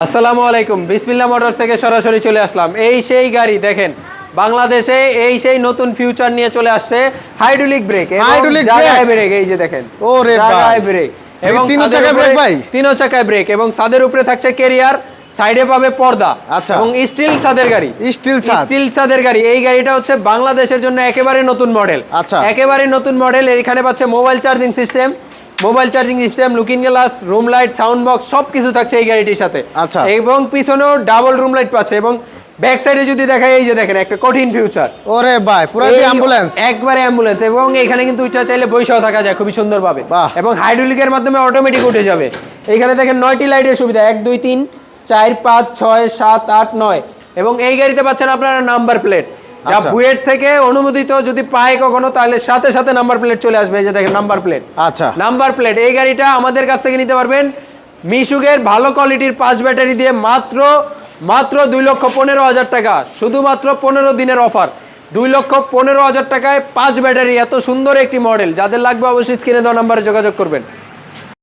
আসসালামু আলাইকুম বিসমিল্লা মোটরস থেকে সরাসরি চলে আসলাম এই সেই গাড়ি দেখেন বাংলাদেশে এই সেই নতুন ফিউচার নিয়ে চলে আসছে হাইড্রোলিক ব্রেক জায়গায় ব্রেক এই যে দেখেন ভাই। জায়গায় ব্রেক তিনও ছাদের চাকায় brake ভাই? তিনও চাকায় ব্রেক এবং ছাদের উপরে থাকছে ক্যারিয়ার সাইডে পাবে পর্দা আচ্ছা। এবং স্টিল ছাদের গাড়ি স্টিল স্টিল ছাদের গাড়ি এই গাড়িটা হচ্ছে বাংলাদেশের জন্য একেবারে নতুন মডেল আচ্ছা। একেবারে নতুন মডেল এখানে পাচ্ছে mobile charging system mobile charging system looking glass room light sound box সব কিছু থাকছে এই গাড়িটির সাথে। আচ্ছা। এবং পিছনেও ডাবল রুম লাইট পাচ্ছে এবং ব্যাক সাইডে যদি দেখাই এই যে দেখেন একটা কঠিন ফিউচার ওরে ভাই পুরো অ্যাম্বুলেন্স একবারে অ্যাম্বুলেন্স এবং এখানে কিন্তু উচ্চা চাইলে বৈশাও থাকা যায় খুবই সুন্দরভাবে। বাহ। এবং হাইড্রোলিকের মাধ্যমে অটোমেটিক উঠে যাবে। এইখানে দেখেন নয়টি লাইটের সুবিধা এক দুই তিন চার পাঁচ ছয় সাত আট নয়। এবং এই গাড়িতে পাচ্ছেন আপনারা নাম্বার প্লেট যা আচ্ছা। বুয়েট থেকে অনুমোদিত যদি পায় কখনো তাহলে সাথে সাথে নাম্বার প্লেট চলে আসবে এই যে দেখেন নাম্বার প্লেট আচ্ছা। নাম্বার প্লেট এই গাড়িটা আমাদের কাছ থেকে নিতে পারবেন। মিশুকের ভালো কোয়ালিটির পাঁচ ব্যাটারি দিয়ে মাত্র মাত্র দুই লক্ষ পনেরো হাজার টাকা শুধুমাত্র পনেরো দিনের অফার দুই লক্ষ পনেরো হাজার টাকায় পাঁচ ব্যাটারি এত সুন্দর একটি মডেল যাদের লাগবে অবশ্যই স্ক্রিনে দেওয়া নাম্বারে যোগাযোগ করবেন।